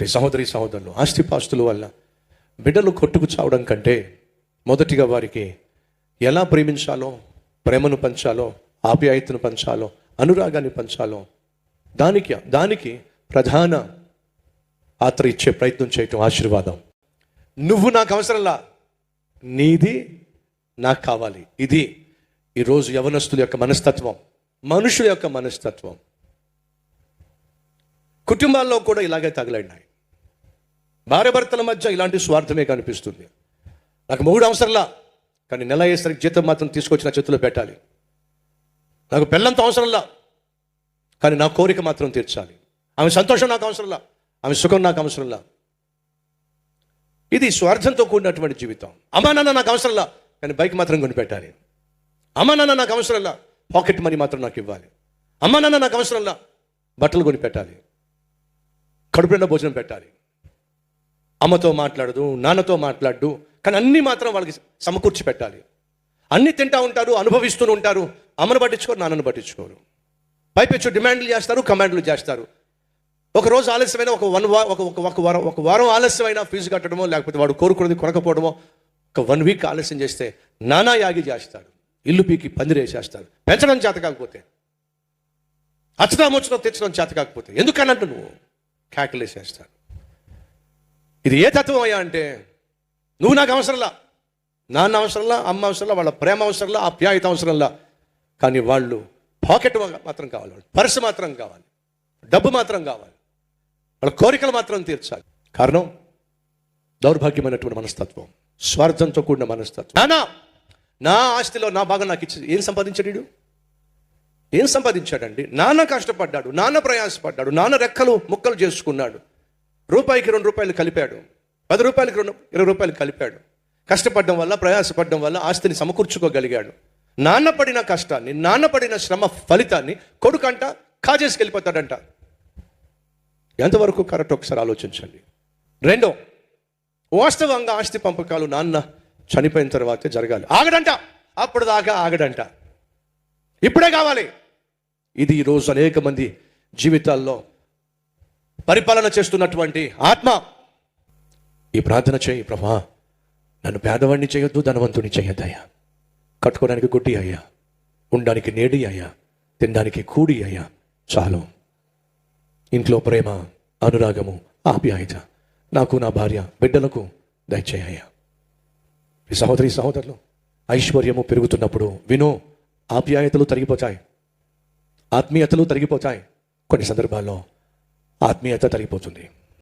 ప్రియ సహోదరి సహోదరులు ఆస్తిపాస్తుల వల్ల బిడ్డలు కొట్టుకు చావడం కంటే మొదటిగా వారికి ఎలా ప్రేమించాలో ప్రేమను పంచాలో ఆప్యాయతను పంచాలో అనురాగాన్ని పంచాలో దానికి దానికి ప్రధాన ఆత్ర ఇచ్చే ప్రయత్నం చేయటం ఆశీర్వాదం. నువ్వు నాకు అవసరంలా. నీది నాకు కావాలి. ఇది ఈరోజు యవనస్తుల యొక్క మనస్తత్వం మనుషుల యొక్క మనస్తత్వం. కుటుంబాల్లో కూడా ఇలాగే తగలండి భార్య భర్తల మధ్య ఇలాంటి స్వార్థమే కనిపిస్తుంది. నాకు మూడు అవసరంలా కానీ నెల అయ్యేసరికి జీతం మాత్రం తీసుకొచ్చి నా చేతిలో పెట్టాలి. నాకు పెళ్ళంత అవసరంలా కానీ నా కోరిక మాత్రం తీర్చాలి. ఆమె సంతోషం నాకు అవసరంలా ఆమె సుఖం నాకు అవసరంలా. ఇది స్వార్థంతో కూడినటువంటి జీవితం. అమ్మా నాన్న నాకు అవసరంలా కానీ బైక్ మాత్రం కొనిపెట్టాలి. అమ్మా నాన్న నాకు అవసరంలా పాకెట్ మనీ మాత్రం నాకు ఇవ్వాలి. అమ్మా నాన్న నాకు అవసరంలా బట్టలు కొనిపెట్టాలి. కడుపు భోజనం పెట్టాలి. అమ్మతో మాట్లాడదు నాన్నతో మాట్లాడు కానీ అన్నీ మాత్రం వాళ్ళకి సమకూర్చి పెట్టాలి. అన్నీ తింటా ఉంటారు అనుభవిస్తూ ఉంటారు. అమ్మను పట్టించుకోరు నాన్నను పట్టించుకోరు. పైపెచ్చు డిమాండ్లు చేస్తారు కమాండ్లు చేస్తారు. ఒక రోజు ఆలస్యమైన ఒక వన్ వా ఒక ఒక- వారం ఒక వారం ఆలస్యమైన ఫీజు కట్టడమో లేకపోతే వాడు కోరుకున్నది కొనకపోవడమో ఒక వన్ వీక్ ఆలస్యం చేస్తే నానా యాగి చేస్తాడు ఇల్లు పీకి పందిరేసేస్తాడు పెంచడం చేత కాకపోతే. అచ్చటముచ్చడం తెచ్చడం చేత కాకపోతే. ఎందుకన్నట్టు నువ్వు కేకలేసేస్తాడు ఇది ఏ తత్వం అయ్యా అంటే? నువ్వు నాకు అవసరంలా నాన్న అవసరంలా అమ్మ అవసరంలా వాళ్ళ ప్రేమ అవసరంలా ఆప్యాయత అవసరంలా. కానీ వాళ్ళు పాకెట్ మాత్రం కావాలి పర్సు మాత్రం కావాలి డబ్బు మాత్రం కావాలి. వాళ్ళ కోరికలు మాత్రం తీర్చాలి. కారణం దౌర్భాగ్యమైనటువంటి మనస్తత్వం స్వార్థంతో కూడిన మనస్తత్వం. నానా నా ఆస్తిలో నా భాగం నాకు ఇచ్చింది ఏం సంపాదించాడు ఏం సంపాదించాడండి? నాన్న కష్టపడ్డాడు నాన్న ప్రయాసపడ్డాడు నాన్న రెక్కలు ముక్కలు చేసుకున్నాడు. రూపాయికి రెండు రూపాయలు కలిపాడు. పది రూపాయలకి రెండు ఇరవై రూపాయలు కలిపాడు. కష్టపడడం వల్ల ప్రయాసపడడం వల్ల ఆస్తిని సమకూర్చుకోగలిగాడు. నాన్నపడిన కష్టాన్ని నాన్నపడిన శ్రమ ఫలితాన్ని కొడుకంట కాజేసుకెళ్ళిపోతాడంట ఎంతవరకు కరెక్ట్? ఒకసారి ఆలోచించండి. రెండో వాస్తవంగా ఆస్తి పంపకాలు నాన్న చనిపోయిన తర్వాతే జరగాలి. ఆగడంట. అప్పుడు దాకా ఆగడంట. ఇప్పుడే కావాలి. ఇది ఈరోజు అనేక మంది జీవితాల్లో పరిపాలన చేస్తున్నటువంటి ఆత్మ. ఈ ప్రార్థన చేయి ప్రభా. నన్ను పేదవాడిని చేయొద్దు ధనవంతుని చేయొద్దయ్యా కట్టుకోవడానికి గుడ్డి అయ్యా. ఉండడానికి నేడి అయ్యా. తినడానికి కూడి అయ్యా. చాలు. ఇంట్లో ప్రేమ అనురాగము ఆప్యాయత. నాకు నా భార్య బిడ్డలకు దయచేయ్యా ఈ సహోదరి సహోదరులు ఐశ్వర్యము పెరుగుతున్నప్పుడు విను ఆప్యాయతలు తరిగిపోతాయి. ఆత్మీయతలు తరిగిపోతాయి. కొన్ని సందర్భాల్లో ఆత్మీయత తరిగిపోతుంది.